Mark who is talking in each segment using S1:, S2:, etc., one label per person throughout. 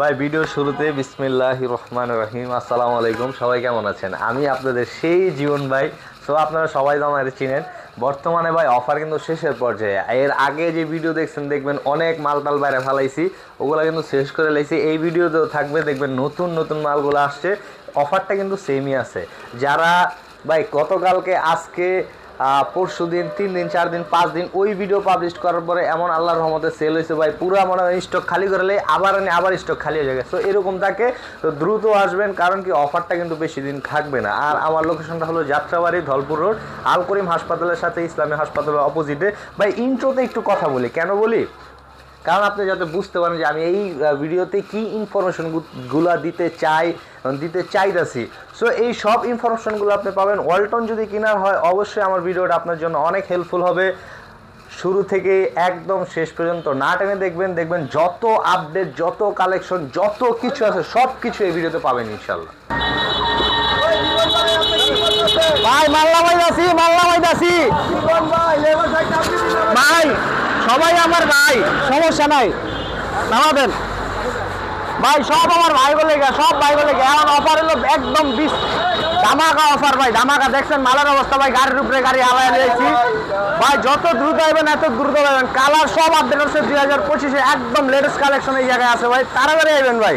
S1: ভাই ভিডিও শুরুতে বিসমিল্লাহ রহমান রহিম। আসসালামু আলাইকুম, সবাই কেমন আছেন? আমি আপনাদের সেই জীবন ভাই। সো আপনারা সবাই তো আমার চিনেন। বর্তমানে ভাই অফার কিন্তু শেষের পর্যায়ে। এর আগে যে ভিডিও দেখছেন, দেখবেন অনেক মাল টাল বাইরে ফেলাইছি। ওগুলো কিন্তু শেষ করে লাইছি। এই ভিডিওতেও থাকবে, দেখবেন নতুন নতুন মালগুলো আসছে। অফারটা কিন্তু সেমই আছে। যারা, ভাই, গতকালকে, আজকে পরশু দিন, তিন দিন, চার দিন, পাঁচ দিন ওই ভিডিও পাবলিশ করার পরে এমন আল্লাহর রহমতে সেল হয়েছে ভাই। পুরো মনে হয় স্টক খালি করলে আবার আনি আবার স্টক খালি হয়ে যাবে। সো এরকম থাকে, তো দ্রুত আসবেন, কারণ কি অফারটা কিন্তু বেশি দিন থাকবে না। আর আমার লোকেশনটা হলো যাত্রাবাড়ি, ধলপুর রোড আল করিম হাসপাতালের সাথে ইসলামী হাসপাতালের অপোজিটে ভাই ইন্ট্রোতে একটু কথা বলি। কেন বলি? কারণ আপনি যাতে বুঝতে পারেন যে আমি এই ভিডিওতে কি ইনফরমেশনগুলা দিতে চাই দিতে চাইতাছি। সো এই সব ইনফরমেশনগুলো আপনি পাবেন। ওয়ালটন যদি কেনার হয় অবশ্যই আমার ভিডিওটা আপনার জন্য অনেক হেল্পফুল হবে। শুরু থেকে একদম শেষ পর্যন্ত না টেনে দেখবেন দেখবেন যত আপডেট যত কালেকশন যত কিছু আছে সব কিছু এই ভিডিওতে পাবেন ইনশাল্লাহ
S2: ভাই মাল্লা মাইদাসি মাল্লা মাইদাসি ভাই সবাই আমার ভাই। সমস্যা নাই। নামাবেন। ভাই, সব আমার ভাই বলে গে সব ভাই বলে গে এখন অফার হলো একদম বিশ ধামাকা অফার ভাই, ধামাকা। দেখছেন মালের অবস্থা, ভাই, গাড়ির উপরে গাড়ি হালায় নিয়েছি ভাই, যত দ্রুত আইবেন এত দ্রুত পাবেন কালার সব আপডেট হচ্ছে দুই হাজার পঁচিশে। একদম লেটেস্ট কালেকশন এই জায়গায় আছে, ভাই। তাড়াতাড়ি আইবেন, ভাই।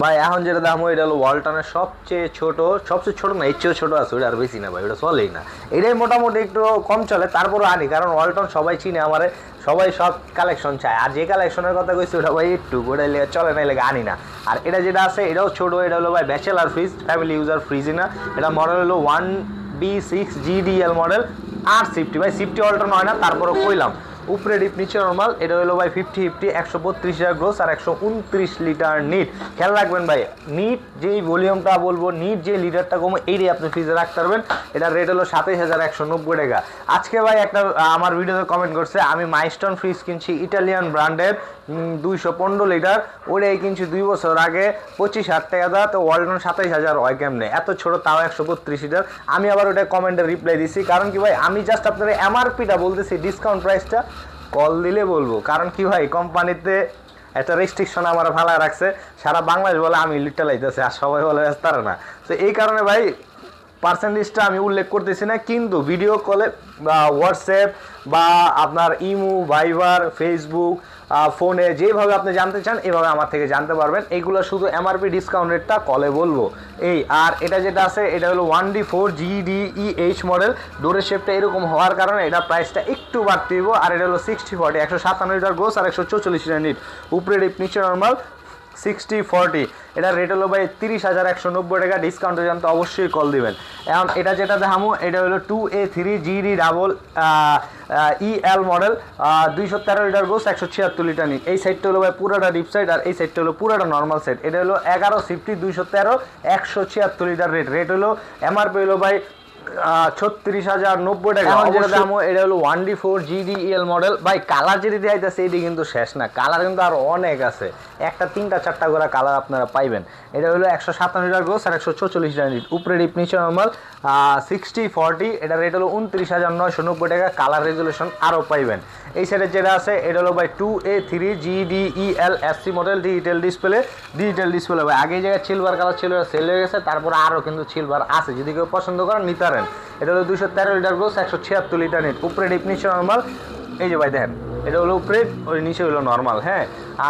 S1: ভাই, এখন যেটা দাম হয় এটা হলো ওয়ালটনের সবচেয়ে ছোট সবচেয়ে ছোট না, এর চেয়েও ছোট আছে ওটা আর বেশি না ভাই, ওটা চলেই না। এটাই মোটামুটি একটু কম চলে, তারপরও আনি, কারণ ওয়ালটন সবাই চিনে আমারে, সবাই সব কালেকশন চায়। আর যে কালেকশনের কথা কইছি, ওটা ভাই একটু ওটা লেগে চলে, না লেগে আনি না। আর এটা যেটা আছে, এটাও ছোট, এটা হলো ভাই ব্যাচেলার ফ্রিজ ফ্যামিলি ইউজার ফ্রিজই না। এটা মডেল হলো one B six GDL model আর সিফটি ভাই সিফটি অল্টন হয় না, তারপরও কইলাম। উপরে ডিপ, নিচে নর্মাল এটা হলো ভাই ফিফটি ফিফটি একশো বত্রিশ হাজার গ্রোস আর একশো উনত্রিশ লিটার নিট খেয়াল রাখবেন ভাই নিট যেই ভলিউমটা বলব নিট যে লিটারটা কমে, এইটাই আপনি ফ্রিজে রাখতে পারবেন। এটার রেট হলো সাতাইশ হাজার একশো নব্বই টাকা। আজকে ভাই একটা আমার ভিডিওতে কমেন্ট করছে, আমি মাইস্টন ফ্রিজ কিনছি ইটালিয়ান ব্র্যান্ডের দুইশো পনেরো লিটার ওটাই কিনছি দুই বছর আগে, পঁচিশ হাজার টাকা দেওয়া তো ওয়ালটন সাতাইশ হাজার হয় কেমনে? এত ছোট, তাও একশো বত্রিশ লিটার আমি আবার ওটা কমেন্টে রিপ্লাই দিছি, কারণ কি ভাই, আমি জাস্ট আপনার এমআরপিটা বলতেছি ডিসকাউন্ট প্রাইসটা কল দিলে বলব। কারণ কি ভাই, কোম্পানিতে একটা রেস্ট্রিকশন আমার ভালো রাখছে। সারা বাংলাদেশ বলে আমি লিটটা লাইতেছে আর সবাই বলে তারা না। তো এই কারণে ভাই পার্সেন্টেজটা আমি উল্লেখ করতেছি না, কিন্তু ভিডিও কলে বা হোয়াটসঅ্যাপ বা আপনার ইমু ভাইবার ফেসবুক ফোনে যেভাবে আপনি জানতে চান, এভাবে আমার থেকে জানতে পারবেন। এইগুলো শুধু এমআরপি ডিসকাউন্ট রেটটা কলে বলব। এই, আর এটা যেটা আছে, এটা হলো one D four GDE H model ডোরের শেপটা এরকম হওয়ার কারণে এটা প্রাইসটা একটু বাড়তে দিব আর এটা হলো সিক্সটি ফর্টি একশো সাতান্ন লিটার গোস আর একশো চৌচল্লিশ লিটার নিট উপরে ডিপ নিচে নর্মাল সিক্সটি ফর্টি। এটা রেট হলো ভাই তিরিশ হাজার একশো নব্বই টাকা ডিসকাউন্টে জানতে অবশ্যই কল দিবেন। এখন এটা যেটা দেখামো, এটা হলো two A three GD double E L model দুইশো তেরো লিটার গোস একশো ছিয়াত্তর লিটার নিট এই সাইডটা হলো ভাই পুরোটা ডিপ সাইড আর এই সাইডটা হলো পুরোটা নর্মাল সাইড এটা হলো এগারো সিফটি দুইশো তেরো, একশো ছিয়াত্তর লিটার রেট রেট হলো এমআরপি হলো ভাই ছত্রিশ হাজার নব্বই টাকা। এখন যেটা দাম এটা হলো one D four GDL model. ভাই কালার যেটি এটি কিন্তু শেষ না। কালার কিন্তু আর অনেক আছে। একটা তিনটা চারটা করে কালার আপনারা পাইবেন। এটা হলো একশো সাতান্ন লিটার গোস আর একশো চল্লিশ নিট উপরে নিচে নর্মাল সিক্সটি ফর্টি। এটা রেট হলো উনত্রিশ হাজার নয়শো নব্বই টাকা। কালার রেজুলেশন আরও পাইবেন। এই সাইডে যেটা আছে, এটা হলো ভাই two A three GDEL SC model digital display digital display ভাই। আগে জায়গায় সিলভার কালার ছিল সেল হয়ে গেছে, তারপর আরও কিন্তু সিলভার আছে। যদি কেউ পছন্দ করেন, নিতে পারেন। এটা হলো দুশো তেরো লিটার গোস একশো ছিয়াত্তর লিটার নিট উপরে ডিপনিশন নর্মাল এই যে ভাই দেখেন এটা হলো উপরে ওই নিচে হলো নর্মাল হ্যাঁ?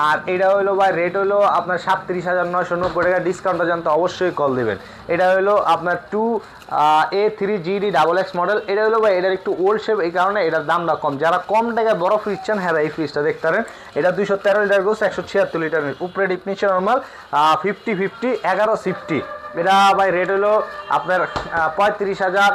S1: আর এটা হলো ভাই রেট হলো আপনার সাতত্রিশ হাজার নয়শো নব্বই টাকা ডিসকাউন্টটা জানতে অবশ্যই কল দেবেন। এটা হলো আপনার two A three GD double X model এটা হলো ভাই, এটার একটু ওল্ড শেপ এই কারণে এটার দামটা কম। যারা কম টাকায় বড় ফ্রিজ চান হ্যাঁ এই ফ্রিজটা দেখতে পারেন। এটা দুইশো তেরো লিটার গোস একশো ছিয়াত্তর লিটার উপরে ডিপ নিচে নর্মাল ফিফটি ফিফটি এগারো সিফটি এটা ভাই রেট হলো আপনার পঁয়ত্রিশ হাজার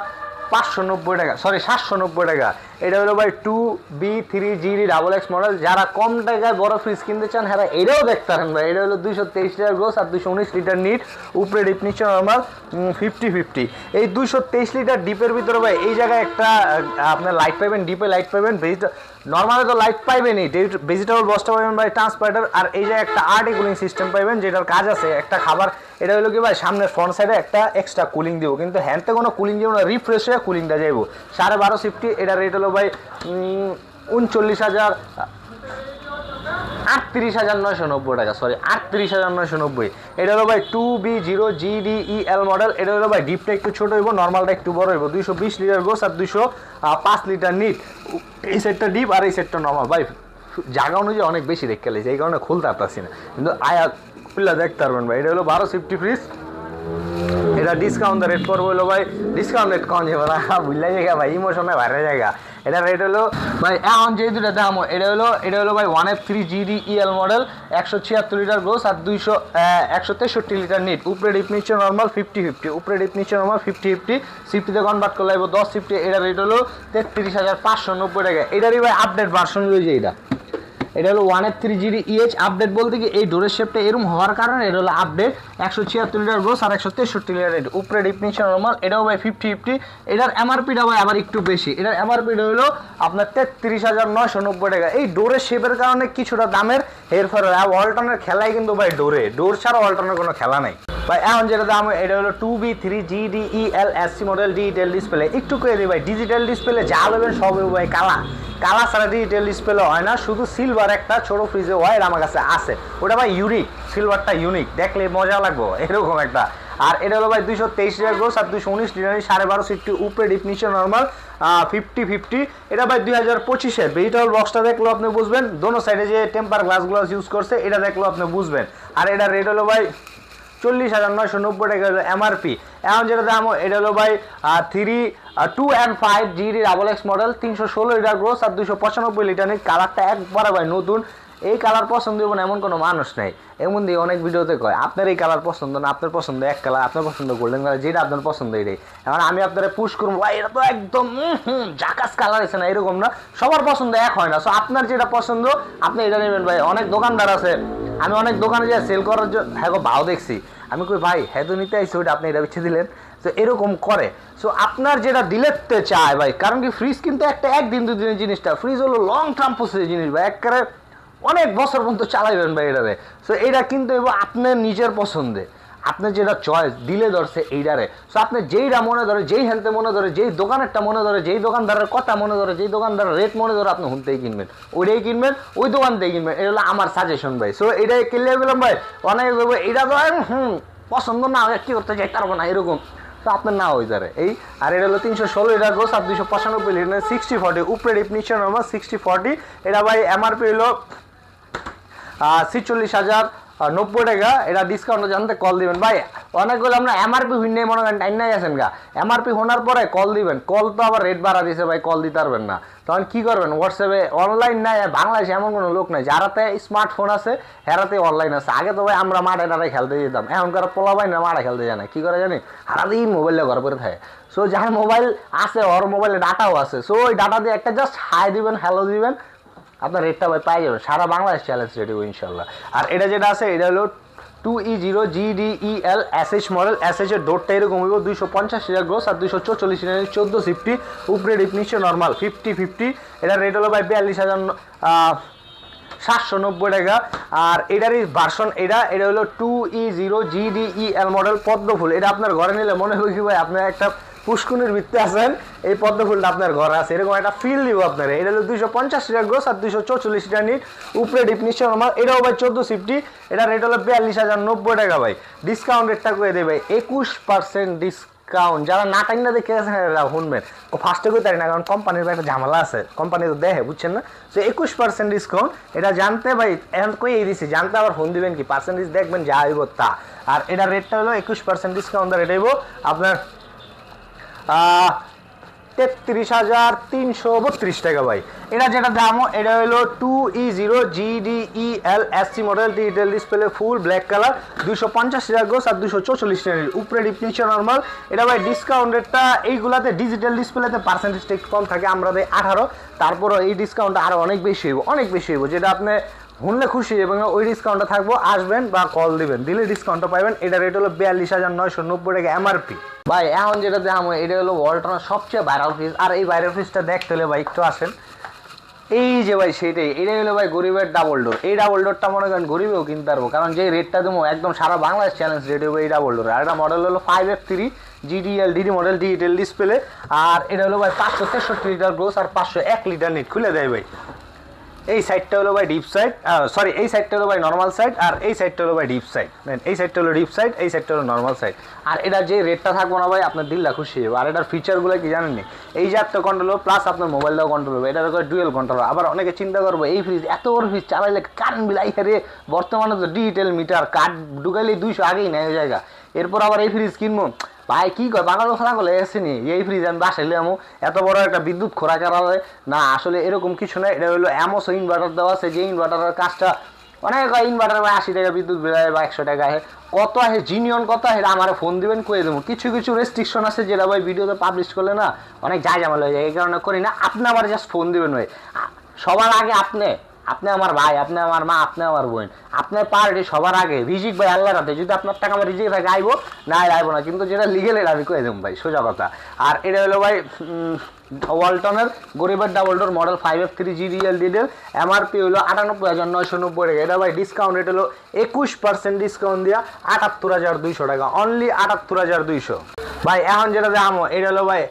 S1: পাঁচশো নব্বই টাকা সরি সাতশো নব্বই টাকা। এটা হলো ভাই two B three GD double X model যারা কম টাকায় বড় ফ্রিজ কিনতে চান হ্যাঁ এটাও দেখতে পারেন ভাই। এটা হলো দুইশো তেইশ লিটার গ্রোস আর দুশো উনিশ লিটার নিট উপরে ডিপ নিচে নর্মাল ফিফটি ফিফটি এই দুইশো তেইশ লিটার ডিপের ভিতরে ভাই, এই জায়গায় একটা আপনার লাইট পাবেন ডিপে লাইট পাবেন। নর্মালি তো লাইট পাইবেনই ভেজিটেবল বসটা পাবেন ভাই ট্রান্সপার্টার আর এই জায়গায় একটা আর্টি কুলিং সিস্টেম পাবেন যেটার কাজ আছে, একটা খাবার। এটা হলো কি ভাই, সামনের ফ্রন্ট সাইডে একটা এক্সট্রা কুলিং দিব। কিন্তু হ্যান্ডতে কোনো কুলিং দিব না রিফ্রেশ হয়ে কুলিংটা যাইব। সাড়ে বারো সিফটি এটা রেট হলো ভাই উনচল্লিশ হাজার, আটত্রিশ হাজার নয়শো নব্বই টাকা সরি আটত্রিশ হাজার নয়শো নব্বই। এটা হলো ভাই two B zero G D E L model এটা হলো ভাই ডিপটা একটু ছোট হইব নর্মালটা একটু বড় হইব। দুইশো বিশ লিটার গোস আর দুইশো পাঁচ লিটার নিট এই সেটটা ডিপ আর এই সেটটা নর্মাল ভাই জায়গা অনুযায়ী অনেক বেশি দেখতে লেগেছে, এই কারণে খুলতে পারতাছি না। কিন্তু আয়া খুললে দেখতে পারবেন ভাই, এটা হলো বারো সিফটি ফ্রিজ এটা ডিসকাউন্ট রেট করব হলো ভাই। ডিসকাউন্ট রেট কম যাবে বুঝলে জায়গা ভাই ইমোশনে বাইরে জায়গা। এটা রেট হলো ভাই, এখন যে দুটো দাম, এটা হলো এটা হলো ভাই one F three GD EL model একশো ছিয়াত্তর লিটার গ্রোস আর দুইশো একশো তেষট্টি লিটার নিট উপরে ডিপ নিচ্ছে নর্মাল ফিফটি ফিফটি উপরে ডিপ নিচ্ছে নর্মাল ফিফটি ফিফটি সিফটিতে কনভার্ট করলে দশ ফিফটি এটা রেট হলো তেত্রিশ হাজার পাঁচশো নব্বই টাকা। এটারই ভাই আপডেট ভার্সন রয়েছে এটা এটা হলো one F three GD EH update বলতে কি এই ডোরের শেপটা এরকম হওয়ার কারণে এটা হলো আপডেট একশো ছিয়াত্তর লিটার গ্রোস আর একশো তেষট্টি লিটার রেট উপরে ডিপনিশন নর্মাল এটাও ভাই ফিফটি ফিফটি এটার এমআরপিটা ভাই আবার একটু বেশি। এটার এমআরপিটা হলো আপনার তেত্রিশ হাজার নয়শো নব্বই টাকা। এই ডোরের শেপের কারণে কিছুটা দামের হেরফের ওয়ালটনের খেলাই কিন্তু ভাই ডোরে ডোর ছাড়া ওয়ালটনের কোনো খেলা নেই। ভাই, এখন যেটা দাম, এটা হলো two B three G D E L S C model digital display একটু করে দিই ভাই ডিজিটাল ডিসপ্লে যা পাবেন সব হবে ভাই কালা কালা ছাড়া ডিজিটাল ডিসপ্লে হয় না, শুধু সিলভার একটা ছোট ফ্রিজে হয় আমার কাছে আছে। ওটা ভাই ইউনিক সিলভারটা ইউনিক দেখলে মজা লাগবো, এরকম একটা। আর এটা হলো ভাই দুইশো তেইশ লিটার গ্রোস আর দুইশো উনিশ লিটার সাড়ে বারো সিফটি উপরে ডিপনিশন নর্মাল ফিফটি ফিফটি এটা ভাই দুই হাজার পঁচিশের ভেজিটেবল বক্সটা দেখলেও আপনি বুঝবেন। দোনো সাইডে যে টেম্পার গ্লাসগুলো ইউজ করছে, এটা দেখলেও আপনি বুঝবেন। আর এটা রেট হলো ভাই চল্লিশ হাজার নয়শো নব্বই টাকা হলো এমআরপি এখন যেটা দাম, এটা হলো ভাই three two and five GD double X model তিনশো ষোলো লিটার গ্রোস আর দুশো পঁচানব্বই লিটার কালারটা একবারে ভাই নতুন। এই কালার পছন্দ হবে না, এমন কোনো মানুষ নেই। এমন দিয়ে অনেক ভিডিওতে কয়, আপনার এই কালার পছন্দ না, আপনার পছন্দ এক কালার আপনার পছন্দ গোল্ডেন কালার যেটা আপনার পছন্দ এটাই। এখন আমি আপনারা পুশ করব, ভাই, এটা তো একদম জাকাস কালার আছে না, এরকম না। সবার পছন্দ এক হয় না। সো আপনার যেটা পছন্দ, আপনি এটা নেবেন ভাই। অনেক দোকানদার আছে আমি অনেক দোকানে যাই সেল করার জন্য হ্যাঁ গো, ভাও দেখছি। আমি কই, ভাই হ্যাঁ তো নিতে আইসি ওইটা আপনি এটা বিচ্ছে দিলেন। তো এরকম করে। সো আপনার যেটা দিলেতে চায়, ভাই, কারণ কি ফ্রিজ কিন্তু একটা একদিন দুদিনের জিনিসটা। ফ্রিজ হলো লং টার্ম প্রসেসের জিনিস, ভাই, একবারে অনেক বছর পর্যন্ত চালাইবেন, ভাই, এটাতে। সো এটা কিন্তু আপনার নিজের পছন্দে। আপনার যেটা চয়েস দিলে ধরছে এইটারে। সো আপনি যেইটা মনে ধরে, যেই হেলতে মনে ধরে, যেই দোকানেরটা মনে ধরে, যেই দোকানদারের কথা মনে ধরে, যেই দোকানদারের রেট মনে ধরে আপনি হুনতেই কিনবেন। ওইটাই কিনবেন, ওই দোকান থেকে কিনবেন। এটা হলো আমার সাজেশন ভাই। সো এটাই কিনলে বললাম ভাই, অনেক এটা তো হুম, পছন্দ না হয় কি করতে চাই পারব না, এরকম। তো আপনার না হয়ে যাবে। এই, আর এটা হলো তিনশো ষোলো, এটা গোস আর দুইশো পঁচানব্বই লিটার সিক্সটি ফর্টি উপরে নিচে নর্মাল সিক্সটি ফর্টি এটা ভাই এমআরপি হলো ছিচল্লিশ হাজার নব্বই টাকা, এটা ডিসকাউন্ট জানতে কল দিবেন। ভাই, অনেকগুলো আমরা এমআরপি হুইনে মনে করেন টাইম নাই আছেন গা। এমআরপি হোনার পরে কল দিবেন। কল তো আবার রেট বাড়া দিয়েছে ভাই কল দিতে পারবেন না। তখন কি করবেন? হোয়াটসঅ্যাপে অনলাইন নাই, বাংলাদেশে এমন কোনো লোক নাই, যারাতে স্মার্টফোন আছে, হেরাতে অনলাইন আছে। আগে তো ভাই আমরা মাঠে টাটে খেলতে যেতাম, এখনকার পোলা ভাই না মাঠে খেলতে যায় না। কি করে জানি? সারাদিন মোবাইলে ঘর করে থাকে। সো যার মোবাইল আছে, ওর মোবাইলে ডাটাও আছে। সো ওই ডাটা দিয়ে একটা জাস্ট হাই দিবেন হ্যালো দিবেন। আপনার রেটটা ভাই পাই যাবেন সারা বাংলাদেশ চ্যালেঞ্জ রেডি ইনশাল্লাহ। আর এটা যেটা আছে, এটা হলো two E zero G D E L S model S H এর ডোরটা এরকম হইব, দুইশো পঞ্চাশ লিটার গ্রোস আর দুইশো চল্লিশ লিটার চোদ্দ ফিফটি উপরে ডিপ নিচে নর্মাল ফিফটি ফিফটি এটা রেট হলো ভাই বিয়াল্লিশ হাজার সাতশো নব্বই টাকা। আর এটারই ভার্সন এটা এটা হলো two E zero G D E L model পদ্মফুল। এটা আপনার ঘরে নিলে মনে হবে কি ভাই, আপনার একটা পুষ্কুনির ভিত্তি আছেন, এই পদ্মফুলটা আপনার ঘরে আছে। এরকম একটা ফিল দিব আপনার। এটা হলো দুইশো পঞ্চাশ লিটার গ্রোস আর দুইশো চৌচল্লিশ লিটার নিট। উপরে ডিপ নিশ্চয় নর্মাল এটাও ভাই চোদ্দ ফিফটি এটা রেট হলো বিয়াল্লিশ হাজার নব্বই টাকা ভাই। ডিসকাউন্ট রেটটা করে দেবে একুশ পার্সেন্ট ডিসকাউন্ট যারা না টাইম না দেখে গেছেন এরা শুনবেন। ও ফার্স্টে করতে পারি না, কারণ কোম্পানির একটা ঝামেলা আছে। কোম্পানি তো দেখে বুঝছেন না? তো একুশ পার্সেন্ট ডিসকাউন্ট এটা জানতে ভাই, এখন কই এই দিছি? জানতে আবার ফোন দিবেন কি? পার্সেন্টেজ দেখবেন, যা হইব তা। আর এটার রেটটা হলো একুশ পার্সেন্ট ডিসকাউন্ট রেট হইব আপনার তেত্রিশ হাজার তিনশো বত্রিশ টাকা ভাই। এটা যেটা দাম, এটা হলো two E zero G D E L S C model digital display full black colour দুশো পঞ্চাশ হাজার গোস আর দুশো চৌচল্লিশ টাকা উপরে ডিপনিশন নর্মাল এটা ভাই ডিসকাউন্ট রেটটা এইগুলাতে ডিজিটাল ডিসপ্লেতে পার্সেন্টেজটা একটু কম থাকে, আমরা দেয় আঠারো। তারপরও এই ডিসকাউন্টটা আরও অনেক বেশি হইব, অনেক বেশি হইব, যেটা আপনি শুনলে খুশি এবং ওই ডিসকাউন্টটা থাকব, আসবেন বা কল দিবেন। দিলে ডিসকাউন্টটা পাবেন এটা রেট হলো বিয়াল্লিশ হাজার নয়শো নব্বই টাকা এমআরপি ভাই, এখন যেটা দেখাম এটা হলো ওয়ালটনের সবচেয়ে ভাইরাল ফ্রিজ আর এই ভাইরাল ফ্রিজটা দেখতে হলে ভাই, একটু আসেন। এই যে ভাই সেটাই এটাই হলো ভাই, গরিবের ডাবল ডোর এই ডাবল ডোরটা মনে করেন গরিবেও কিনতে পারব। কারণ যে রেটটা দেবো, একদম সারা বাংলাদেশ চ্যালেঞ্জ রেট হবে এই ডাবল ডোর আর এটা মডেল হলো five F three GDL DD model digital display আর এটা হলো ভাই, পাঁচশো তেষট্টি লিটার গ্রোস আর পাঁচশো এক লিটার নিট খুলে দেয় ভাই। এই সাইডটা হলো ভাই ডিপ সাইড সরি এই সাইডটা হলো ভাই নর্মাল সাইড আর এই সাইডটা হলো ভাই ডিপ সাইড এই সাইডটা হলো ডিপ সাইড এই সাইডটা হলো নর্মাল সাইড আর এটা যে রেটটা থাকব না ভাই, আপনার দিল্লা খুশি হবে আর এটার ফিচারগুলো কি জানেন? এই যে একটা কন্ট্রোল প্লাস আপনার মোবাইলটাও কন্ট্রোল হবে। এটার ডুয়েল কন্ট্রোল আবার অনেকে চিন্তা করব, এই ফ্রিজ এত বড় ফ্রিজ চালাইলে কারেন্ট বিল আইহারে বর্তমানে তো ডিজিটাল মিটার কার্ড ঢুকাইলে দুইশো আগেই নেয় জায়গা এরপর আবার এই ফ্রিজ কিনবো। ভাই, কি কয় পাগল খারাপ হলে এসেনি এই ফ্রিজ আমি বাসাইলে আমো। এত বড় একটা বিদ্যুৎ খোরা কারালে না, আসলে এরকম কিছু না এটা হলো এমস ইনভার্টার দেওয়া আছে। যে ইনভার্টারের কাজটা অনেক ইনভার্টার ভাই আশি টাকা বিদ্যুৎ বিল বা একশো টাকা। হয় কত আছে জিনিয়ন কত আছে আমার ফোন দিবেন কয়ে দেবো। কিছু কিছু রেস্ট্রিকশন আছে যেটা ভাই ভিডিওতে পাবলিশ করলে না, অনেক যা জামাল হয়ে যায়। এই কারণে করি না। আপনি আবার জাস্ট ফোন দিবেন ভাই। সবার আগে আপনি। আপনি আমার ভাই, আপনি আমার মা, আপনি আমার বোন। আপনার পার্টি সবার আগে। রিজিক ভাই আল্লাহ রাতে যদি আপনার টাকা আমার রিজিক থাকে আইবো না আইবো না। কিন্তু যেটা লিগেল এটা আমি কয়ে দেবো ভাই, সোজা কথা। আর এটা হলো ভাই ওয়ালটনের, গরিবের double door model five F three G REL detail MRP হলো আটানব্বই হাজার নয়শো নব্বই টাকা। এটা ভাই ডিসকাউন্ট রেট হলো একুশ পার্সেন্ট ডিসকাউন্ট দিয়া আটাত্তর হাজার দুইশো টাকা। অনলি আটাত্তর হাজার দুইশো। ভাই, এখন যেটা দামো এটা হলো ভাই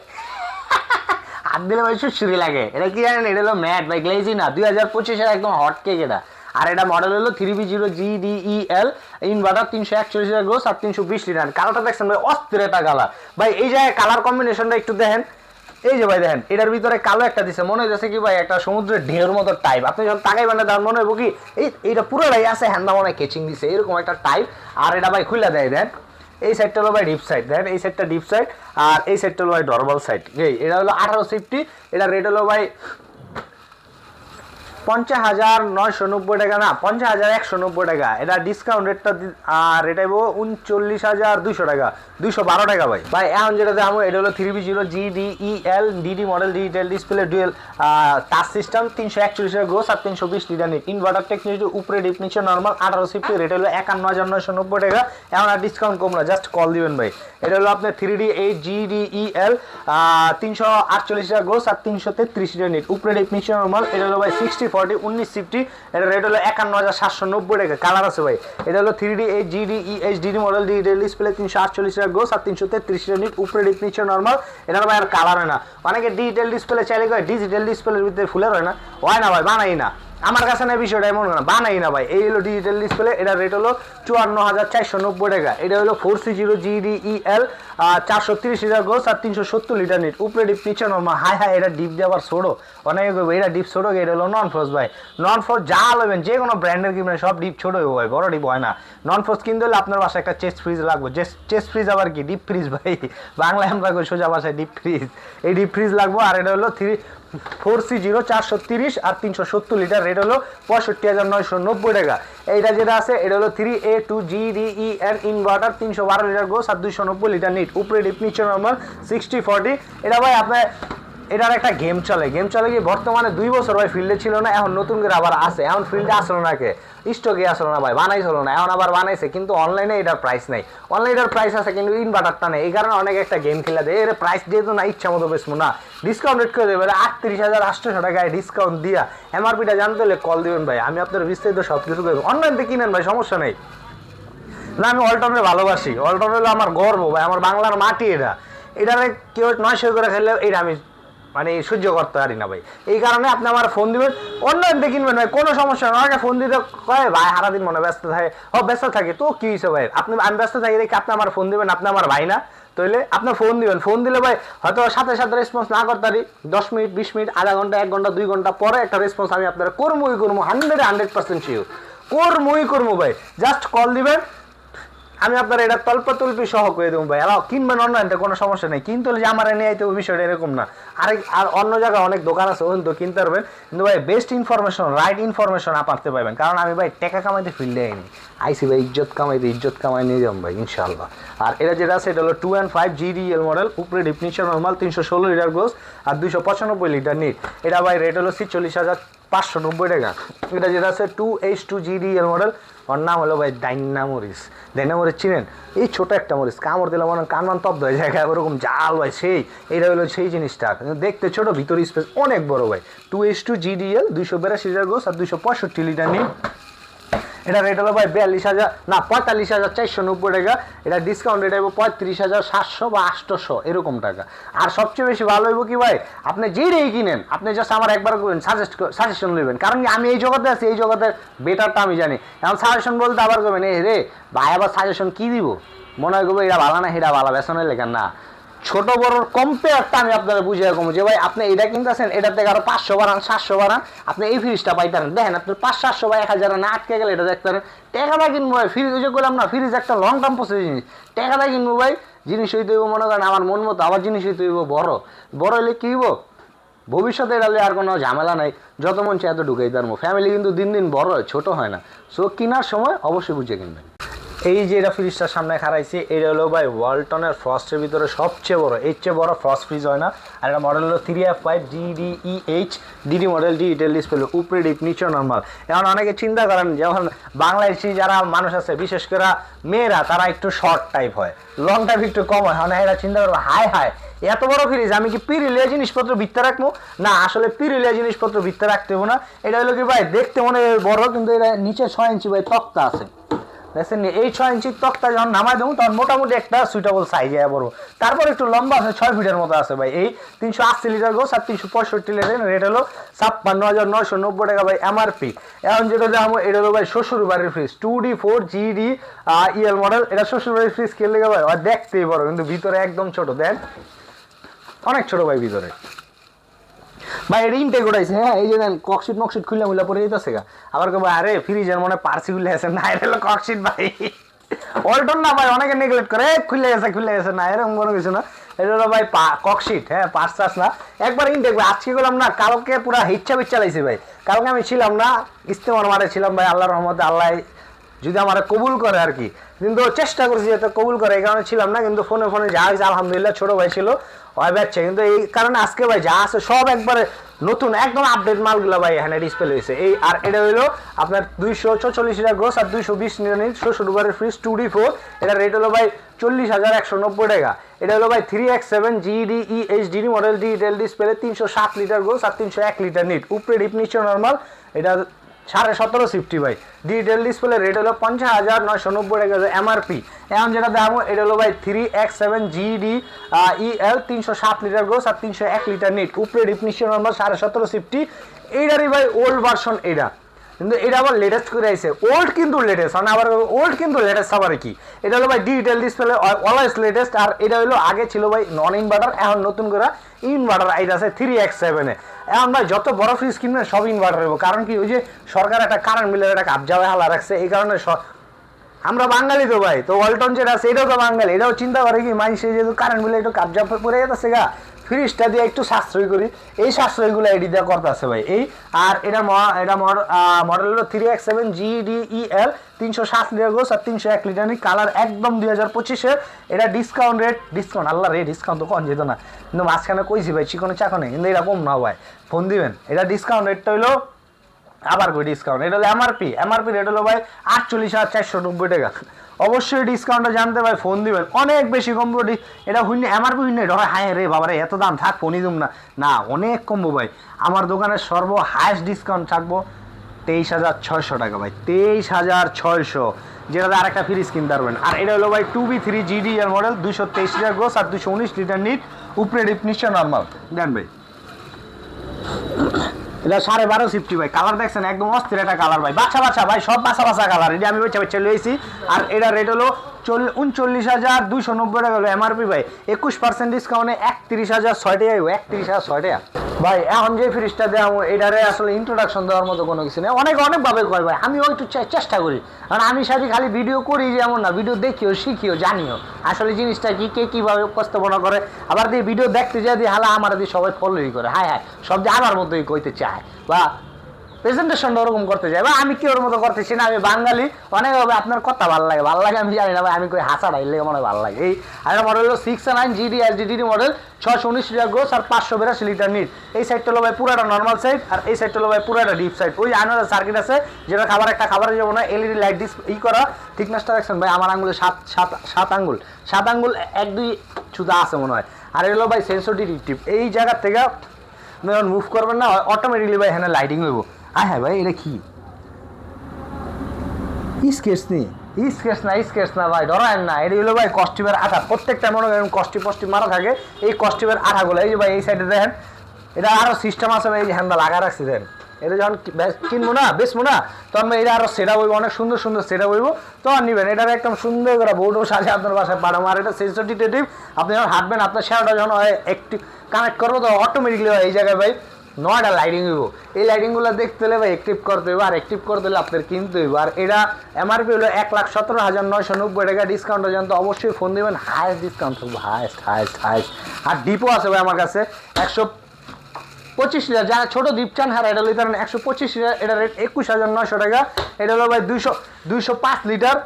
S1: হাত দিলে ভাই সুশ্রী লাগে। এটা কি জানেন? এটা হলো ম্যাট, ভাই গ্লেজি না। দুই হাজার পঁচিশের একদম হট কেক এটা। আর এটা মডেল হলো three B zero G D E L inverter তিনশো একচল্লিশ লিটার গ্রোস আর তিনশো বিশ লিটার কালারটা দেখছেন ভাই? অস্থির কালার ভাই, এই জায়গায় কালার কম্বিনেশনটা একটু দেখেন। এই যে ভাই, দেখেন, এটার ভিতরে কালো একটা দিছে। মনে হচ্ছে কি ভাই, একটা সমুদ্রের ঢেউর মতো টাইপ আপনি যখন তাকাই মানে তার মনে হইব কি, এই, এইটা পুরোটাই আছে হ্যান্ডা মনে কেচিং দিছে। এরকম একটা টাইপ আর এটা ভাই খুলে দেয়, দেন। এই সাইডটা হলো ভাই ডিপ সাইড দেখেন এই সাইডটা ডিপ সাইড আর এই সাইডটা হলো ভাই নর্মাল সাইড এই এটা হলো আঠারো ফিফটি এটা রেট হলো ভাই পঞ্চাশ হাজার নয়শো নব্বই টাকা, না, পঞ্চাশ হাজার একশো নব্বই টাকা। এটা ডিসকাউন্ট রেটটা আর এটা উনচল্লিশ হাজার দুইশো টাকা। দুইশো বারো টাকা ভাই। ভাই, এখন যেটা দাম এটা হলো three B zero G D E L DD model digital display dual touch system তিনশো একচল্লিশ গ্রোস আর তিনশো বিশ লিটার ইনভার্টার টেকনোলজি উপরে ডিপ নিচে নর্মাল আঠারো সিফটি রেট হলো একান্ন হাজার নয়শো নব্বই টাকা। এখন আর ডিসকাউন্ট কম না জাস্ট কল দিবেন ভাই। এটা হলো আপনার three D eight G D E L তিনশো আটচল্লিশ টাকা গ্রোস আর তিনশো তেত্রিশ লিটার উপরে ডিপ নিচে নর্মাল এটা হলো ভাই সিক্সটি ফর্টি উনিশ সিফটি এটা রেট হলো একান্ন হাজার সাতশো নব্বই টাকা। কালার আছে ভাই। এটা হলো three D eight G D E H D model digital display তিনশো আটচল্লিশ টাকা গোস আর তিনশো তেত্রিশ ইউনিট উপরে ডিপ নিচে নর্মাল এটার ভাই আর কালার হয় না। অনেকে ডিজিটাল ডিসপ্লে চাইলে ডিজিটাল ডিসপ্লের ভিতরে ফুলের হয় না। হয় না ভাই, বানাই না। আমার কাছে না বিষয়টা এমন না, বানাই না ভাই। এই হলো ডিজিটাল ডিসপ্লে এটার রেট হলো চুয়ান্ন হাজার চারশো নব্বই টাকা। এটা হলো four C zero G D E L চারশো তিরিশ লিটার গোস আর তিনশো সত্তর লিটার নিট উপরে ডিপ নিচে নর্মাল হাই হাই এটা ডিপ দিয়ে আবার অনেকে কইবে এটা ডিপ ছোটো এটা হলো নন ফোর্স ভাই। নন ফোর্স যা লবেন যে কোনো ব্র্যান্ডের কিনবেন, সব ডিপ ছোটো হইব ভাই, বড় ডিপ হয় না। নন ফোর্স কিনতে হলে আপনার বাসায় একটা চেস্ট ফ্রিজ লাগবে। চেস্ট ফ্রিজ আবার কি? ডিপ ফ্রিজ ভাই। বাংলায় আমরা সোজা বাসায় ডিপ ফ্রিজ এই ডিপ ফ্রিজ লাগবো, আর এটা হলো থ্রি ফোর সি জিরো চারশো তিরিশ আর তিনশো সত্তর লিটার। রেট হলো পঁয়ষট্টি হাজার নয়শো নব্বই টাকা। এইটা যেটা আছে, এটা হলো three A two G D E এর ইনভার্টার তিনশো বারো লিটার গোস আর দুইশো নব্বই লিটার নিট। উপরে ডিপ নিচে নর্মাল সিক্সটি ফর্টি এটা ভাই আপনার এটার একটা গেম চলে। গেম চলে কি বর্তমানে দুই বছর ভাই ফিল্ডে ছিল না, এখন নতুন করে আবার আসে এখন ফিল্ডে আসলো না কে? স্টকে আসলো না ভাই, বানাইছিল না। এখন আবার বানাইছে, কিন্তু অনলাইনে এটার প্রাইস নেই। অনলাইনে এটার প্রাইস আছে, কিন্তু ইনভার্টারটা নেই। এই কারণে অনেক একটা গেম খেলা দেয়। এর প্রাইস যেহেতু না, ইচ্ছা মতো বেশমো না। ডিসকাউন্ট রেট করে দেবে। আটত্রিশ হাজার আটশোশো টাকায় ডিসকাউন্ট দিয়া এমআরপিটা জানতে হলে কল দিবেন ভাই। আমি আপনার বিস্তারিত সব কিছু করব অনলাইনতে কিনেন ভাই, সমস্যা নেই। না, আমি অলটাউনে ভালোবাসি। অলটাউন হলো আমার গর্ব ভাই, আমার বাংলার মাটি এটা। এটারে কেউ নয় করে খেললে এটা আমি মানে সহ্য করতে পারি না ভাই। এই কারণে আপনি আমার ফোন দিবেন। অনলাইন কিনবেন ভাই, কোনো সমস্যা না। ফোন দিতে কয়, ভাই, সারাদিন মনে ব্যস্ত থাকে। ও, ব্যস্ত থাকে? তো, কি হয়েছে ভাই? আপনি, আমি ব্যস্ত থাকি দেখি আপনি আমার ফোন দিবেন, আপনি আমার ভাই না? তাইলে আপনার ফোন দিবেন। ফোন দিলে ভাই, হয়তো সাথে সাথে রেসপন্স না করতে পারি। দশ মিনিট, বিশ মিনিট, আধা ঘণ্টা, এক ঘণ্টা, দুই ঘণ্টা পরে একটা রেসপন্স আমি আপনার করমুই করব হান্ড্রেড হান্ড্রেড পার্সেন্ট শিওর করমুই করব ভাই। জাস্ট কল দিবেন। আমি আপনার এটা তল্পতল্পি সহ করে দেবো ভাই। আর কিনবেন অনলাইনতে কোনো সমস্যা নেই। কিনতে যে আমার এনে আইতে বিষয়টা এরকম না। আরেক, আর অন্য জায়গায় অনেক দোকান আছে, ওখান তো কিনতে পারবেন। কিন্তু ভাই বেস্ট ইনফরমেশন রাইট ইনফরমেশন আপনারতে পাবেন কারণ আমি ভাই, টাকা কামাইতে ফিল্ডে আইনি। আইসি ভাই, ইজ্জত কামাইতে, ইজ্জত কামাই নিয়ে যাব ভাই ইনশাল্লাহ আর এটা যেটা আছে, এটা হলো two and five GDL model উপরে ডিফিনিশন নর্মাল তিনশো ষোলো লিটার গোস আর দুইশো পঁচানব্বই লিটার নিট। এটা ভাই রেট হলো ছিচল্লিশ হাজার পাঁচশো নব্বই টাকা। এটা যেটা আছে two H two GDL model ওর নাম হলো ভাই ডাইনা মরিস ডাইনা মরিস চিনেন? এই ছোট একটা মরিস কামড় দিলে মনে কান মান তব্দ হয়ে যায় ওরকম জাল ভাই, সেই। এইটা হলো সেই জিনিসটা। দেখতে ছোট, ভিতরে স্পেস অনেক বড় ভাই। টু এস টু জিডিএল দুইশো বিরাশি হাজার গোস আর দুইশো পঁয়ষট্টি লিটার নিন এটা রেট হলো ভাই বিয়াল্লিশ হাজার, না, পঁয়তাল্লিশ হাজার চারশো নব্বই টাকা। এটা ডিসকাউন্ট রেট হইব পঁয়ত্রিশ হাজার সাতশো বা আটশোশো এরকম টাকা। আর সবচেয়ে বেশি ভালো হইব কি ভাই? আপনি যেই রেই কিনেন, আপনি জাস্ট আমার একবার করবেন সাজেস্ট সাজেশন নেবেন কারণ কি আমি এই জগতে আছি, এই জগতের বেটারটা আমি জানি। এখন সাজেশন বলতে আবার করবেন এই রে, ভাই, আবার সাজেশন কি দিব? মনে হয় করব এটা ভালো না এটা ভালো বেসনের লেখা না? ছোট বড়র কম্পেয়ারটা আমি আপনারা বুঝিয়ে কমো যে, ভাই, আপনি এটা কিনতেছেন, এটার থেকে আরও পাঁচশো বাড়ান, সাতশো বাড়ান। আপনি এই ফ্রিজটা পাইতেন দেখেন আপনি পাঁচ, সাতশো বা এক হাজার না আটকে গেলে এটা দেখতে পারেন। টাকাটা কিনবো, ভাই ফ্রিজ ওই যে করলাম না ফ্রিজ একটা লং টার্ম প্রসেস জিনিস। টাকাটা কিনবো, ভাই, জিনিস হইতে হইব, মনে করেন, আমার মন মতো, আবার জিনিস হইতে হইব বড়। বড় হলে কি হইব? ভবিষ্যতে এড়ালে আর কোনো ঝামেলা নাই। যত মন চায় এত ঢুকাই পারব ফ্যামিলি কিন্তু দিন দিন বড় হয়, ছোট হয় না। সো কেনার সময় অবশ্যই বুঝে কিনবেন। এই যে এটা ফ্রিজটার সামনে খারাইছি এটা হলো ভাই ওয়ালটনের ফ্রস্টের ভিতরে সবচেয়ে বড়। এর চেয়ে বড় ফ্রস্ট ফ্রিজ হয় না। আর এটা মডেল হলো three F five DD H DD model digital display উপরে ডিপ নিচে নর্মাল এখন অনেকে চিন্তা করেন যেমন বাংলাদেশি যারা মানুষ আছে, বিশেষ করে মেয়েরা, তারা একটু শর্ট টাইপ হয়। লং টাইপ একটু কম হয়। মানে এরা চিন্তা করব হাই হাই এত বড় ফ্রিজ আমি কি পিরিলিয়া জিনিসপত্র ভিত্তে রাখব? না, আসলে পিরিলিয়া জিনিসপত্র ভিত্তে রাখতে হব না। এটা হলো কি ভাই, দেখতে মনে হয় বড়, কিন্তু এটা নিচে ছয় ইঞ্চি ভাই তক্তা আছে। দেখছেন এই ছয় ইঞ্চির তক্তা যখন নামাই দেবো, তখন মোটামুটি একটা সুইটেবল সাইজে বড় তারপর একটু লম্বা আছে, ছয় ফিটের মতো আছে ভাই। এই তিনশো আশি লিটার গোস আর তিনশো পঁয়ষট্টি লিটার রেট হলো ছাপ্পান্ন হাজার নয়শো নব্বই টাকা ভাই এমআরপি এখন যেটা দাম এটা হলো ভাই শ্বশুর বাড়ির fridge two D four G GD EL model এটা শ্বশুর বাড়ির ফ্রিজ খেললে ভাই দেখতেই বড় কিন্তু ভিতরে একদম ছোট। দেন, অনেক ছোট ভাই ভিতরে। ভাই এটা ইনটেক উঠাইছে হ্যাঁ এই যে দেন ককশিট মকশিট খুললে মুলা পরে যেতেছে গা। আবার কবে আরে ফ্রিজের মনে পার্সি খুলে আছে। না এটা ককশিট ভাই। অল্টন না ভাই অনেকে নেগলেক্ট করে "এ, খুলে গেছে খুলে গেছে। না এরকম কোনো কিছু না। এটা ভাই ককশিট হ্যাঁ পার্স টার্স না। একবার ইনটেক ভাই আজকে গেলাম না কালকে পুরা হিচ্ছা বিচ্ছা লাইছে ভাই। কালকে আমি ছিলাম না ইস্তেমার মারে ছিলাম ভাই আল্লাহর রহমতে আল্লাহ যদি আমার কবুল করে আর কি কিন্তু চেষ্টা করছি যাতে কবুল করে, এই কারণে ছিলাম না, কিন্তু ফোনে ফোনে যা হয়েছে, আলহামদুলিল্লাহ, ছোটো ভাই ছিল ওই বাচ্চা কিন্তু এই কারণে আজকে ভাই যা আছে, সব একবারে নতুন, একদম আপডেট মালগুলো ভাই এখানে ডিসপ্লে হয়েছে। এই, আর এটা হলো আপনার দুইশো ছচল্লিশ লিটার গ্রোস আর দুইশো বিশ নিরানির শ্বশুর বাড়ির ফ্রিজ টু ডি ফোর এটা রেট হলো ভাই চল্লিশ হাজার একশো নব্বই টাকা। এটা হলো ভাই three X seven GD E H DD model digital display তিনশো সাত লিটার গ্রোস আর তিনশো এক লিটার নিট উপরে ডিপ নিচে নর্মাল এটা সাড়ে সতেরো সিফটি ভাই ডিজিটাল ডিসপ্লে রেট হলো পঞ্চাশ হাজার নয়শো নব্বই টাকা। এমআরপি এখন যেটা দাম এটা হলো ভাই three x seven GD E L তিনশো সাত লিটার গ্রোস আর তিনশো এক লিটার নিট উপরে ডিফিনিশন নম্বর সাড়ে সতেরো সিফটি এইটারই ভাই ওল্ড ভার্সন এটা। কিন্তু এটা আবার লেটেস্ট করে আইছে। ওল্ড কিন্তু লেটেস্ট মানে আবার ওল্ড কিন্তু লেটেস্ট আবার কি? এটা হলো ভাই ডিজিটাল ডিসপ্লে অলওয়েজ লেটেস্ট আর এটা হলো আগে ছিল ভাই নন ইনভার্টার এখন নতুন করে ইনভার্টার আইটা আছে থ্রি এক্স সেভেনে এখন ভাই, যত বড় ফ্রিজ কিনবেন সব ইনভার্টার হইব। কারণ কি, ওই যে সরকার একটা কারেন্ট বিলের একটা কাবজা হালা রাখছে, এই কারণে স- আমরা বাঙালি তো ভাই, তো ওয়ালটন যেটা আছে, এটাও তো বাঙালি। এটাও চিন্তা করে কি মানুষ যেহেতু কারেন্ট মিলে একটু কাবজা পরে যেতেছে গা। ফ্রিজটা দিয়ে একটু সাশ্রয় করি। এই সাশ্রয়গুলো এডি দিয়ে করতেছে ভাই। এই, আর এটা এটা মডেল হলো three X seven GD E L তিনশো সাত লিটার গোস আর তিনশো এক লিটার কালার একদম দুই হাজার পঁচিশের। এটা ডিসকাউন্ট রেট ডিসকাউন্ট আল্লাহ রে ডিসকাউন্ট তো কম যেত না। কিন্তু মাঝখানে কইছি ভাই, চিকনে চাকনে। কিন্তু এরকম না ভাই। ফোন দিবেন। এটা ডিসকাউন্ট রেটটা হইল, আবার কই ডিসকাউন্ট এটা হলো এমআরপি এমআরপি রেট হলো ভাই আটচল্লিশ হাজার চারশো নব্বই টাকা। অবশ্যই ডিসকাউন্টটা জানতে পারে ফোন দিবেন। অনেক বেশি কমবো এটা হুইনে এমআরপি হুইনে এটা হয়, হায় রে বাবারে, এত দাম, থাক ফোনই দুম না। না, অনেক কমবো ভাই। আমার দোকানের সর্ব হাইস্ট ডিসকাউন্ট থাকব তেইশ হাজার ছয়শো টাকা ভাই, তেইশ হাজার ছয়শো। যেটাতে আরেকটা ফ্রিজ কিনতে পারবেন আর এটা হলো ভাই টু বি থ্রি জিডি এর মডেল দুশো তেইশ লিটার গ্রোস আর দুশো উনিশ লিটার নিট উপরে নিশ্চয় নর্মাল দেন ভাই। এটা সাড়ে বারো সিফটি ভাই। কালার দেখছেন, একদম অস্থির একটা কালার ভাই। বাচ্চা বাচ্চা ভাই, সব বাচ্চা বাচ্চা কালার এটা আমি বাচ্চা বাচ্চা লইছি আর এটা রেট হলো উনচল্লিশ হাজার দুইশো নব্বই টাকা হলো এমআরপি ভাই। একুশ পার্সেন্ট ডিসকাউন্টে একত্রিশ হাজার ছয় টাকা একত্রিশ হাজার ছয় টাকা। ভাই, এখন যে ফ্রিজটা দেওয়া এটারে আসলে ইন্ট্রোডাকশন দেওয়ার মতো কোনো কিছু নেই। অনেক অনেকভাবে কয় ভাই, আমিও একটু চেষ্টা করি। কারণ আমি সাথে খালি ভিডিও করি যেমন না ভিডিও দেখিও, শিখিও, জানিও। আসলে জিনিসটা কি, কে কীভাবে উপস্থাপনা করে, আবার দিয়ে ভিডিও দেখতে যায় দিয়ে হালা আমার দিয়ে সবাই ফলোই করে। হ্যাঁ হ্যাঁ সব যে আমার মতোই কইতে চায়। বা প্রেজেন্টেশনটা ওরকম করতে চাই বা আমি কি ওর মতো করতেছি না? আমি বাঙালি। অনেক হবে আপনার কথা ভালো লাগে। ভালো লাগে আমি জানি না ভাই, আমি কই হাসাটা এলে মনে হয় ভালো লাগে। এই আর মডেল হলো six nine GD S DD model ছশো উনিশ লিটার গোস আর পাঁচশো বিরাশি লিটার নিট এই সাইডটা হলো ভাই পুরাটা নর্মাল সাইড আর এই সাইডটা হলো ভাই পুরাটা ডিপ সাইড ওই আনার সার্কিট আছে, যেটা খাবার একটা খাবারের যেমন এলইডি লাইট ডিস ই করা। থিকনেসটা দেখছেন ভাই? আমার আঙ্গুলে সাত সাত সাত আঙ্গুল। সাত আঙ্গুল, এক, দুই চুদা আছে মনে হয়। আর এগুলো ভাই সেন্সিটিভ টিপ এই জায়গার থেকে আপনি মুভ করবেন না অটোমেটিকলি ভাই এখানে লাইটিং হইব। আয় হ্যাঁ ভাই, এটা কি?
S2: স্কেচ নি
S1: স্কেচ না স্কেচ না ভাই, ধরেন না, এটি হলো ভাই কস্টিউমের আঠা। প্রত্যেকটা মনে করেন কস্টিউম কস্টিউম মারা থাকে, এই কস্টিউমের আঠাগুলো, এই যে ভাই, এই সাইডে দেখেন, এটা আরও সিস্টেম আছে ভাই, এই যে হ্যান্ডেল লাগা রাখছি দেন এটা যখন কিনবো না, বেচবো না, তখন এটা আরও সেটা বইবো অনেক সুন্দর সুন্দর সেটা বইবো তখন নিবেন, এটার একদম সুন্দর করে বোর্ডও সাজে আপনার বাসায় পাঠাবো। আর এটা সেন্সিটিভ আপনি যখন হাঁটবেন, আপনার শেয়ারটা যখন একটি কানেক্ট করব, তো অটোমেটিকলি হয় এই জায়গায় ভাই। নয়টা লাইটিং হইব। এই লাইটিংগুলো দেখতে হলে ভাই অ্যাক্টিভ করতে হইব, আর অ্যাক্টিভ করতে হলে আপনার কিনতে হইব। আর এটা এমআরপি হলো এক লাখ সতেরো হাজার নয়শো নব্বই টাকা ডিসকাউন্ট হয়ে পর্যন্ত অবশ্যই ফোন দেবেন। হায়েস্ট ডিসকাউন্ট থাকবে হায়েস্ট হায়েস্ট হায়েস্ট আর ডিপো আছে ভাই আমার কাছে, একশো পঁচিশ লিটার যারা ছোটো দ্বীপ চান হ্যাঁ এটা লিটার একশো পঁচিশ লিটার এটা রেট একুশ হাজার নয়শো টাকা। এটা হলো ভাই দুইশো দুইশো পাঁচ লিটার।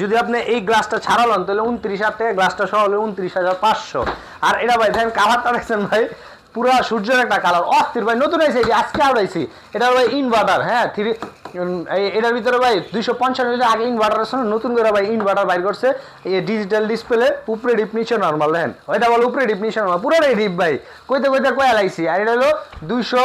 S1: যদি আপনি এই গ্লাসটা ছাড়ালেন, তাহলে উনত্রিশ হাজার টাকা গ্লাসটা সহ হলে উনত্রিশ হাজার পাঁচশো। আর এটা ভাই দেখেন কালারটা দেখছেন ভাই। পুরা সূর্যের একটা কালার অস্থির ভাই, নতুন যে, আজকে আড়াইছি এটা ভাই ইনভার্টার হ্যাঁ থ্রি এটার ভিতরে ভাই দুইশো পঞ্চান্ন লিটার আগে ইনভার্টার আছে নতুন করে ভাই ইনভার্টার বাইর করছে। এই ডিজিটাল ডিসপ্লে উপরে ডিপ নিচে নর্মাল দেখেন। ওইটা বলে উপরে ডিপ নিচে নর্মাল পুরোটাই ডিপ ভাই। কইতে কইতে কয়া লাইছি। আর এটা হলো দুইশো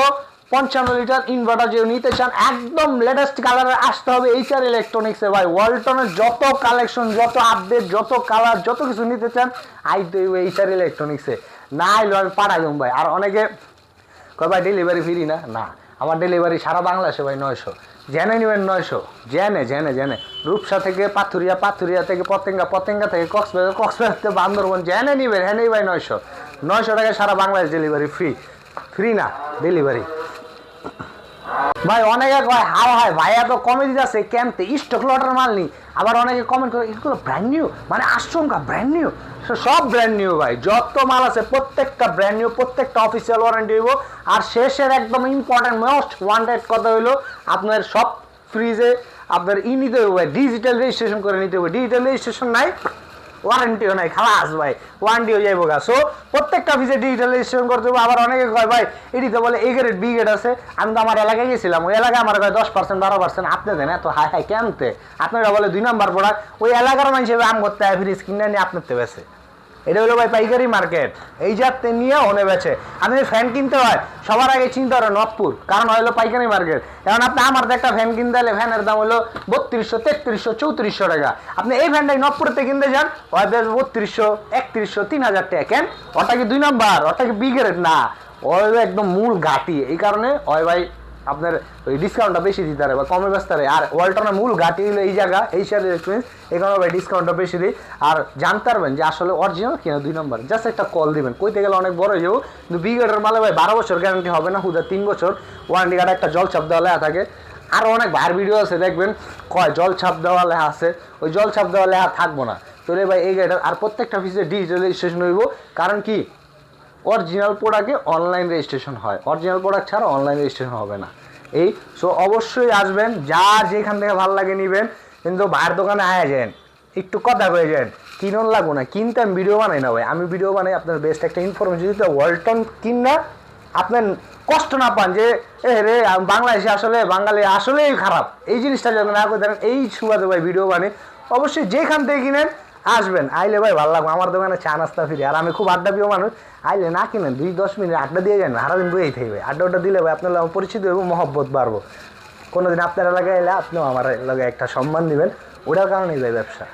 S1: পঞ্চান্ন লিটার ইনভার্টার যদি নিতে চান, একদম লেটেস্ট কালারে আসতে হবে এইচআর ইলেকট্রনিক্সে ভাই। ওয়ালটনের যত কালেকশন যত আপডেট যত কালার যত কিছু নিতে চান হইবে এইচআর ইলেকট্রনিক্সে না আইলো আমি পাঠাই দেবো ভাই। আর অনেকে কয়, ভাই ডেলিভারি ফ্রি না? না, আমার ডেলিভারি সারা বাংলাদেশে ভাই নয়শো। জেনে নেবেন নয়শো। জেনে জেনে জেনে। রূপসা থেকে পাথুরিয়া পাথুরিয়া থেকে পতেঙ্গা পতেঙ্গা থেকে কক্সবাজার কক্সবাজার থেকে বান্দরবন। জেনে নেবেন হ্যাঁ নেই ভাই, নয়শো। নয়শো টাকা সারা বাংলাদেশ ডেলিভারি ফ্রি ফ্রি না ডেলিভারি ভাই, অনেকে কয়, হায় হায়, ভাই, এত কমে দিতেছে ক্যাম্পে স্টক লটার মাল নি আবার অনেকে কমেন্ট করে, এগুলো ব্র্যান্ড নিউ মানে আশঙ্কা ব্র্যান্ড নিউ সব ব্র্যান্ড নিউ ভাই। যত মাল আছে, প্রত্যেকটা ব্র্যান্ড নিউ প্রত্যেকটা অফিসিয়াল ওয়ারেন্টি হইব। আর শেষের একদম ইম্পর্টেন্ট মোস্ট ওয়ান্টেড কথা হইল, আপনার সব ফ্রিজে আপনার ই নিতে হবে ভাই ডিজিটাল রেজিস্ট্রেশন করে নিতে হবে ডিজিটাল রেজিস্ট্রেশন নাই ওয়ারেন্টিও নাই, খালাস ভাই ওয়ারেন্টিও যাইব গা। সো প্রত্যেকটা অফিসে ডিজিটাল রেজিস্ট্রেশন করতে হবে আবার অনেকে কয়, ভাই এটিতে বলে এ গ্রেড বি গ্রেড আছে। আমি তো আমার এলাকায় গেছিলাম। ওই এলাকায় আমার কয়, দশ পার্সেন্ট বারো পার্সেন্ট আপনি দেন, এত হাই হাই, কেমতে? আপনারা বলে, দুই নাম্বার প্রোডাক্ট ওই এলাকার মানুষ আম করতে ফ্রিজ কিনে নিয়ে আপনার তো বেছে এটা হলো ভাই পাইকারি মার্কেট। এই যাতে নিয়ে ওনে বেছে আপনি ফ্যান কিনতে হয়, সবার আগে চিন্তা করেন নবপুর, কারণ হলো পাইকারি মার্কেট। এখন আপনি আমার একটা ফ্যান কিনতে হলে ফ্যানের দাম হলো বত্রিশশো, তেত্রিশশো, চৌত্রিশশো টাকা। আপনি এই ফ্যানটাই নবপুরতে কিনতে যান বেশ বত্রিশশো, একত্রিশশো, তিন হাজার টাকা। কেন? ওটা কি দুই নাম্বার? ওটা কি বিগের না। ওই একদম মূল ঘাটি। এই কারণে ওই ভাই আপনার ওই ডিসকাউন্টটা বেশি দিতে পারে বা কমে ব্যস্ত আর ওয়ালটনের মূল ঘাটি হলো এই জায়গা, এই শেয়ার ইলেকট্রনিক্স এখানে ভাই ডিসকাউন্টটা বেশি দিই। আর জানতে পারবেন যে আসলে অরিজিনাল কিনা দুই নম্বর জাস্ট একটা কল দিবেন। কইতে গেলে অনেক বড় হয়ে যাব কিন্তু বিগেটের মালে ভাই বারো বছর গ্যারান্টি হবে না, হুদা তিন বছর। ওয়ারেন্টি কার্ড একটা জল ছাপ দেওয়া লেখা থাকে। আরও অনেক ভাইয়ের ভিডিও আছে, দেখবেন। কয় জল ছাপ দেওয়া লেখা আছে। ওই জল ছাপ দেওয়া লেখা থাকব না। তোরে ভাই এই গাড়িটার আর প্রত্যেকটা ফিসে ডিজিটাল রেজিস্ট্রেশন হইব। কারণ কি? অরিজিনাল প্রোডাক্টে অনলাইন রেজিস্ট্রেশন হয়। অরিজিনাল প্রোডাক্ট ছাড়া অনলাইন রেজিস্ট্রেশন হবে না। এই সো অবশ্যই আসবেন, যার যেখান থেকে ভালো লাগে নেবেন, কিন্তু বাইরের দোকানে আয়া যান, একটু কথা হয়ে যান, কিনুন লাগবো না, কিনতে আমি ভিডিও বানাই না ভাই। আমি ভিডিও বানাই আপনার বেস্ট একটা ইনফরমেশন দিতে ওয়ালটন কিন না আপনার কষ্ট না পান যে, এ রে বাংলাদেশে আসলে, বাঙালি আসলেই খারাপ। এই জিনিসটা যাতে না করে দেখেন এই সুবাদে ভাই ভিডিও বানাই। অবশ্যই যেখান থেকে কিনেন আসবেন, আইলে ভাই ভালো লাগবে। আমার দোকানে চা, নাস্তা ফিরে। আর আমি খুব আড্ডা প্রিয় মানুষ, আইলে না কিনেন, দুই দশ মিনিট আড্ডা দিয়ে যান, সারাদিন বইয়েই থাকবে আড্ডা ওটা দিলে ভাই আপনার আমার পরিচিত হইব, মহব্বত বাড়বো। কোনোদিন আপনার এলাকায় এলে আপনিও আমার এলাকায় একটা সম্মান দিবেন। ওটার কারণেই ভাই ব্যবসা।